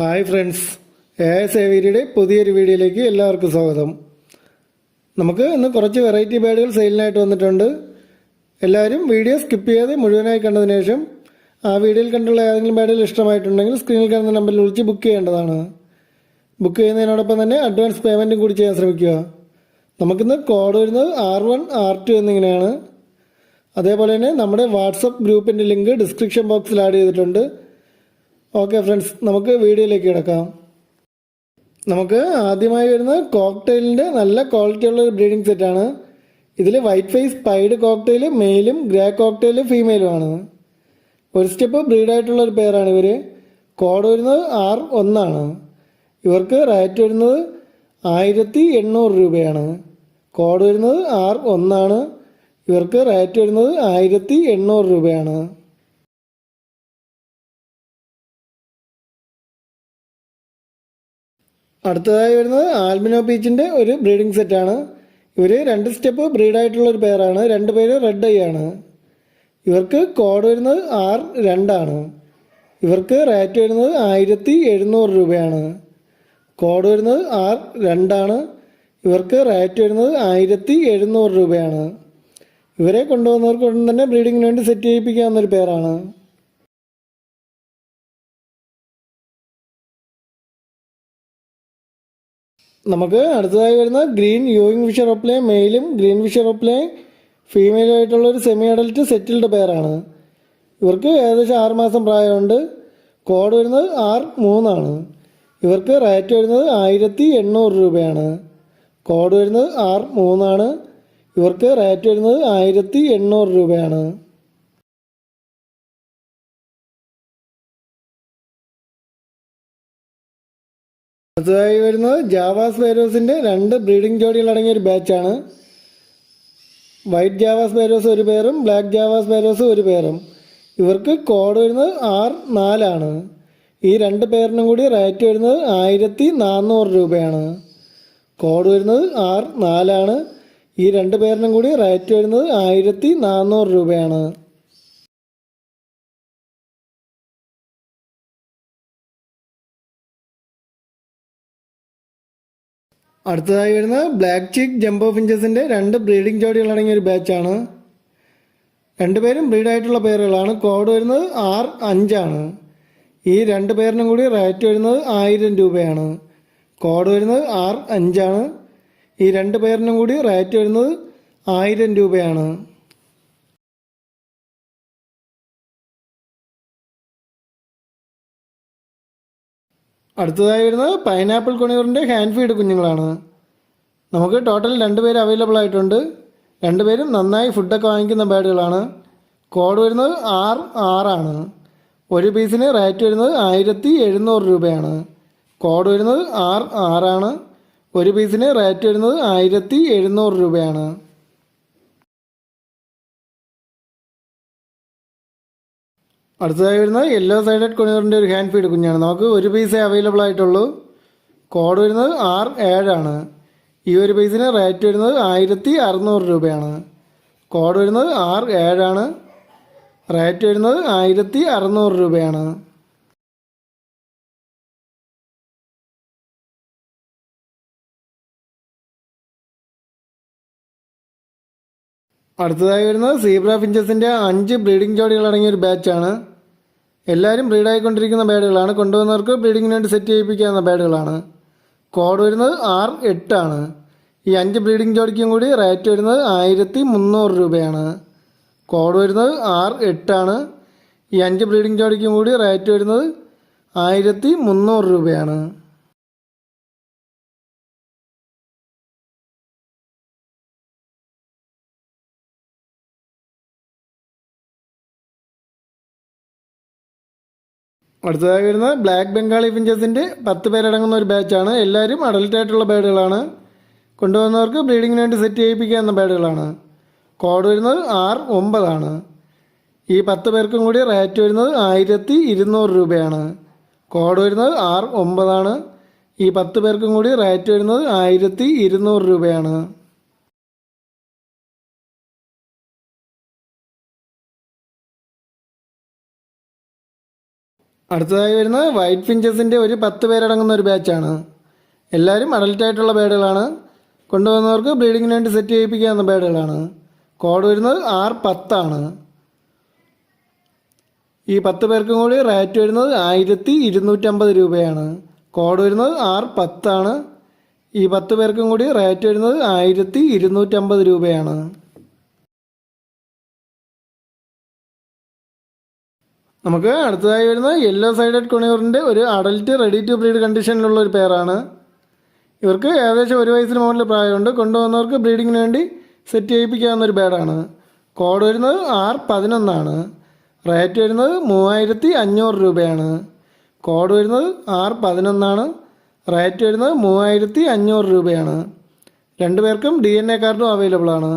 Hi friends A സേവേരിയുടെ പുതിയൊരു വീഡിയോയിലേക്ക് എല്ലാവർക്കും സ്വാഗതം. നമുക്ക് ഇന്ന് കുറച്ച് വെറൈറ്റി ബേഡുകൾ സെയിലിനായിട്ട് വന്നിട്ടുണ്ട്. എല്ലാവരും വീഡിയോ സ്കിപ്പ് ചെയ്യാതെ മുഴുവനായി കണ്ടതിന് ശേഷം ആ വീഡിയോയിൽ കണ്ടുള്ള ഏതെങ്കിലും ബേഡുകൾ ഇഷ്ടമായിട്ടുണ്ടെങ്കിൽ സ്ക്രീനിൽ കാണുന്ന നമ്പറിൽ വിളിച്ച് ബുക്ക് ചെയ്യേണ്ടതാണ്. ബുക്ക് ചെയ്യുന്നതിനോടൊപ്പം തന്നെ അഡ്വാൻസ് പേയ്മെന്റും കൂടി ചെയ്യാൻ ശ്രമിക്കുക. നമുക്കിന്ന് കോഡ് വരുന്നത് ആർ വൺ ആർ ടു എന്നിങ്ങനെയാണ്. അതേപോലെ തന്നെ നമ്മുടെ വാട്സപ്പ് ഗ്രൂപ്പിന്റെ ലിങ്ക് ഡിസ്ക്രിപ്ഷൻ ബോക്സിൽ ആഡ് ചെയ്തിട്ടുണ്ട്. ഓക്കെ ഫ്രണ്ട്സ് നമുക്ക് വീഡിയോയിലേക്ക് കിടക്കാം. നമുക്ക് ആദ്യമായി വരുന്ന കോക്ടെയിലിന്റെ നല്ല ക്വാളിറ്റി ഉള്ള ഒരു ബ്രീഡിംഗ് സെറ്റാണ് ഇതിൽ വൈറ്റ് ഫേസ് പൈഡ് കോക്ടെയിൽ മെയിലും ഗ്രേ കോക്ടെയിൽ ഫീമെയിലുമാണ് ഒരു സ്റ്റെപ്പ് ബ്രീഡായിട്ടുള്ള ഒരു പേരാണ് ഇവർ കോഡ് വരുന്നത് ആർ ഒന്നാണ്. ഇവർക്ക് റേറ്റ് വരുന്നത് ആയിരത്തി എണ്ണൂറ് രൂപയാണ്. കോഡ് വരുന്നത് ആർ ഒന്നാണ്. ഇവർക്ക് റേറ്റ് വരുന്നത് ആയിരത്തി എണ്ണൂറ് രൂപയാണ്. അടുത്തതായി വരുന്നത് ആൽമിനോ പീച്ചിന്റെ ഒരു ബ്രീഡിംഗ് സെറ്റാണ് ഇവർ രണ്ട് സ്റ്റെപ്പ് ബ്രീഡായിട്ടുള്ള ഒരു പേരാണ് രണ്ട് പേര് റെഡ് ഐ ആണ്. ഇവർക്ക് കോഡ് വരുന്നത് ആർ രണ്ടാണ് ഇവർക്ക് റേറ്റ് വരുന്നത് ആയിരത്തി എഴുന്നൂറ് രൂപയാണ്. കോഡ് വരുന്നത് ആർ രണ്ടാണ് ഇവർക്ക് റേറ്റ് വരുന്നത് ആയിരത്തി എഴുന്നൂറ് രൂപയാണ്. ഇവരെ കൊണ്ടുവന്നവർക്ക് ഉടൻ തന്നെ ബ്രീഡിങ്ങിന് വേണ്ടി സെറ്റ് ചെയ്യിപ്പിക്കാവുന്ന ചെയ്യിപ്പിക്കാവുന്നൊരു പേരാണ് നമുക്ക് അടുത്തതായി വരുന്ന ഗ്രീൻ യൂയിങ് ഫിഷർ ഒപ്ലെ മെയിലും ഗ്രീൻ ഫിഷർ ഒപ്ലെ ഫീമെയിലായിട്ടുള്ള ഒരു സെമി അഡൽറ്റ് സെറ്റിൽഡ് പെയറാണ് ഇവർക്ക് ഏകദേശം ആറ് മാസം പ്രായമുണ്ട്. കോഡ് വരുന്നത് ആർ മൂന്നാണ്. ഇവർക്ക് റേറ്റ് വരുന്നത് ആയിരത്തി എണ്ണൂറ് രൂപയാണ്. കോഡ് വരുന്നത് ആർ മൂന്നാണ്. ഇവർക്ക് റേറ്റ് വരുന്നത് ആയിരത്തി എണ്ണൂറ് രൂപയാണ്. അടുത്തതായി വരുന്നത് ജാവാസ് ബേരോസിന്റെ രണ്ട് ബ്രീഡിംഗ് ജോഡികൾ അടങ്ങിയ ഒരു ബാച്ചാണ് വൈറ്റ് ജാവാസ് ബേരോസ് ഒരു പേരും ബ്ലാക്ക് ജാവാസ് ബേരോസ് ഒരു പേരും ഇവർക്ക് കോഡ് വരുന്നത് ആർ നാലാണ് ഈ രണ്ട് പേരിനും കൂടി റേറ്റ് വരുന്നത് ആയിരത്തി നാനൂറ് രൂപയാണ്. കോഡ് വരുന്നത് ആർ നാലാണ് ഈ രണ്ട് പേരിനും കൂടി റേറ്റ് വരുന്നത് ആയിരത്തി നാനൂറ് രൂപയാണ്. അടുത്തതായി വരുന്നത് ബ്ലാക്ക് ചീക്ക് ജംബോ ഫിഞ്ചസിന്റെ രണ്ട് ബ്രീഡിംഗ് ജോഡികൾ അടങ്ങിയ ഒരു ബാച്ചാണ് രണ്ടുപേരും ബ്രീഡായിട്ടുള്ള പേരുകളാണ്. കോഡ് വരുന്നത് ആർ അഞ്ചാണ് ഈ രണ്ട് പേരിനും കൂടി റേറ്റ് വരുന്നത് ആയിരം രൂപയാണ്. കോഡ് വരുന്നത് ആർ അഞ്ചാണ് ഈ രണ്ട് പേരിനും കൂടി റേറ്റ് വരുന്നത് ആയിരം രൂപയാണ്. അടുത്തതായി വരുന്നത് പൈനാപ്പിൾ കൊണിയൂറിന്റെ ഹാൻഡ് ഫീഡ് കുഞ്ഞുങ്ങളാണ്. നമുക്ക് ടോട്ടൽ രണ്ട് പേര് അവൈലബിൾ ആയിട്ടുണ്ട്. രണ്ടുപേരും നന്നായി ഫുഡൊക്കെ വാങ്ങിക്കുന്ന ബേഡുകളാണ് കോഡ് വരുന്നത് ആർ ആറാണ് ഒരു പീസിന് റേറ്റ് വരുന്നത് ആയിരത്തി എഴുന്നൂറ് രൂപയാണ്. കോഡ് വരുന്നത് ആർ ആറാണ് ഒരു പീസിന് റേറ്റ് വരുന്നത് ആയിരത്തി എഴുന്നൂറ് രൂപയാണ്. അടുത്തതായി വരുന്നത് യെല്ലോ സൈഡഡ് കൊണിയറിന്റെ ഒരു ഹാൻഡ് ഫീഡ് കുഞ്ഞാണ്. നമുക്ക് ഒരു പീസേ അവൈലബിൾ ആയിട്ടുള്ളൂ. കോഡ് വരുന്നത് ആർ ഏഴാണ് ഈ ഒരു പീസിന് റേറ്റ് വരുന്നത് ആയിരത്തി അറുന്നൂറ് രൂപയാണ്. കോഡ് വരുന്നത് ആർ ഏഴാണ് റേറ്റ് വരുന്നത് ആയിരത്തി അറുന്നൂറ് രൂപയാണ്. അടുത്തതായി വരുന്നത് സീബ്ര ഫിഞ്ചസിന്റെ അഞ്ച് ബ്രീഡിംഗ് ജോഡികൾ അടങ്ങിയ ഒരു ബാച്ചാണ്. എല്ലാവരും ബ്രീഡായിക്കൊണ്ടിരിക്കുന്ന ബാഡുകളാണ്. കൊണ്ടുവന്നവർക്ക് ബ്രീഡിങ്ങിന് വേണ്ടി സെറ്റ് ചെയ്യിപ്പിക്കാവുന്ന ബാഡുകളാണ്. കോഡ് വരുന്നത് ആർ എട്ടാണ്. ഈ അഞ്ച് ബ്രീഡിംഗ് ജോഡിക്കും കൂടി റേറ്റ് വരുന്നത് ആയിരത്തി മുന്നൂറ് രൂപയാണ്. കോഡ് വരുന്നത് ആർ എട്ടാണ്. ഈ അഞ്ച് ബ്രീഡിംഗ് ജോഡിക്കും കൂടി റേറ്റ് വരുന്നത് ആയിരത്തി മുന്നൂറ് രൂപയാണ്. അടുത്തതായി വരുന്നത് ബ്ലാക്ക് ബംഗാളി ഫിഞ്ചസിന്റെ പത്ത് പേരടങ്ങുന്ന ഒരു ബാച്ചാണ് എല്ലാവരും അഡൽട്ട് ആയിട്ടുള്ള ബേഡുകളാണ് കൊണ്ടുവന്നവർക്ക് ബ്രീഡിങ്ങിന് വേണ്ടി സെറ്റ് ചെയ്യിപ്പിക്കാവുന്ന ബേഡുകളാണ് കോഡ് വരുന്നത് ആർ ഒമ്പതാണ്. ഈ പത്ത് പേർക്കും കൂടി റേറ്റ് വരുന്നത് ആയിരത്തി ഇരുന്നൂറ് രൂപയാണ്. കോഡ് വരുന്നത് ആർ ഒമ്പതാണ്. ഈ പത്ത് പേർക്കും കൂടി റേറ്റ് വരുന്നത് ആയിരത്തി ഇരുന്നൂറ് രൂപയാണ്. അടുത്തതായി വരുന്നത് വൈറ്റ് ഫിഞ്ചസിന്റെ ഒരു പത്ത് പേരടങ്ങുന്ന ഒരു ബാച്ചാണ് എല്ലാവരും അഡൽട്ട് ആയിട്ടുള്ള ബേഡുകളാണ് കൊണ്ടുവന്നവർക്ക് ബ്ലീഡിങ്ങിന് വേണ്ടി സെറ്റ് ചെയ്യിപ്പിക്കാവുന്ന ബേഡുകളാണ് കോഡ് വരുന്നത് ആർ പത്താണ് ഈ പത്ത് പേർക്കും കൂടി റേറ്റ് വരുന്നത് ആയിരത്തി ഇരുന്നൂറ്റമ്പത് രൂപയാണ്. കോഡ് വരുന്നത് ആർ പത്താണ് ഈ പത്ത് പേർക്കും കൂടി റേറ്റ് വരുന്നത് ആയിരത്തി ഇരുന്നൂറ്റമ്പത് രൂപയാണ്. നമുക്ക് അടുത്തതായി വരുന്ന യെല്ലോ സൈഡഡ് കൊണിയൂറിന്റെ ഒരു അഡൽട്ട് റെഡി ടു ബ്രീഡ് കണ്ടീഷനിലുള്ള ഒരു പേരാണ് ഇവർക്ക് ഏകദേശം ഒരു വയസ്സിന് മുകളിൽ പ്രായമുണ്ട്. കൊണ്ടുവന്നവർക്ക് ബ്രീഡിങ്ങിന് വേണ്ടി സെറ്റ് ചെയ്യിപ്പിക്കാവുന്ന ഒരു ബേഡാണ് കോഡ് വരുന്നത് ആർ പതിനൊന്നാണ് റേറ്റ് വരുന്നത് മൂവായിരത്തി അഞ്ഞൂറ് രൂപയാണ്. കോഡ് വരുന്നത് ആർ പതിനൊന്നാണ് റേറ്റ് വരുന്നത് മൂവായിരത്തി അഞ്ഞൂറ് രൂപയാണ് രണ്ടുപേർക്കും ഡി എൻ എ കാർഡും അവൈലബിൾ ആണ്.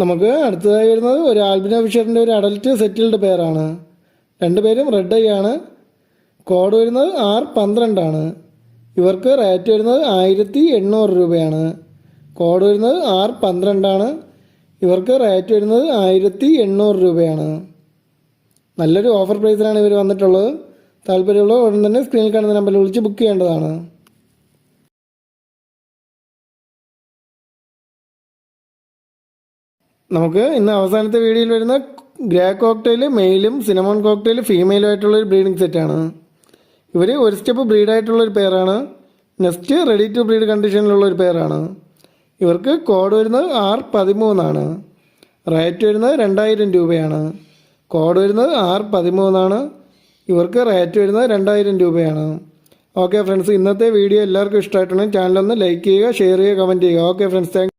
നമുക്ക് അടുത്തതായി വരുന്നത് ഒരു ആൽബിനോ ഫിഷറിന്റെ ഒരു അഡൽറ്റ് സെറ്റിൽഡ് പേരാണ് രണ്ടുപേരും റെഡ് ഐ ആണ്. കോഡ് വരുന്നത് ആർ പന്ത്രണ്ടാണ് ഇവർക്ക് റേറ്റ് വരുന്നത് ആയിരത്തി എണ്ണൂറ് രൂപയാണ്. കോഡ് വരുന്നത് ആർ പന്ത്രണ്ടാണ് ഇവർക്ക് റേറ്റ് വരുന്നത് ആയിരത്തി എണ്ണൂറ് രൂപയാണ്. നല്ലൊരു ഓഫർ പ്രൈസിലാണ് ഇവർ വന്നിട്ടുള്ളത്. താല്പര്യമുള്ള ഉടൻ തന്നെ സ്ക്രീനിൽ കാണുന്ന നമ്പറിൽ വിളിച്ച് ബുക്ക് ചെയ്യേണ്ടതാണ്. നമുക്ക് ഇന്ന് അവസാനത്തെ വീഡിയോയിൽ വരുന്ന ഗ്രേ കോക്ടെയിൽ മെയിലും സിനമോൺ കോക്ടെയിൽ ഫീമെയിലും ആയിട്ടുള്ള ഒരു ബ്രീഡിംഗ് സെറ്റാണ് ഇവർ ഒരു സ്റ്റെപ്പ് ബ്രീഡായിട്ടുള്ള ഒരു നെക്സ്റ്റ് റെഡി ടു ബ്രീഡ് കണ്ടീഷനിലുള്ള ഒരു പെയറാണ് ഇവർക്ക് കോഡ് വരുന്നത് ആർ പതിമൂന്നാണ് റേറ്റ് വരുന്നത് രണ്ടായിരം രൂപയാണ്. കോഡ് വരുന്നത് ആർ പതിമൂന്നാണ് ഇവർക്ക് റേറ്റ് വരുന്നത് രണ്ടായിരം രൂപയാണ്. ഓക്കെ ഫ്രണ്ട്സ് ഇന്നത്തെ വീഡിയോ എല്ലാവർക്കും ഇഷ്ടമായിട്ടുണ്ടെങ്കിൽ ചാനലൊന്ന് ലൈക്ക് ചെയ്യുക ഷെയർ ചെയ്യുക കമന്റ് ചെയ്യുക. Okay friends thank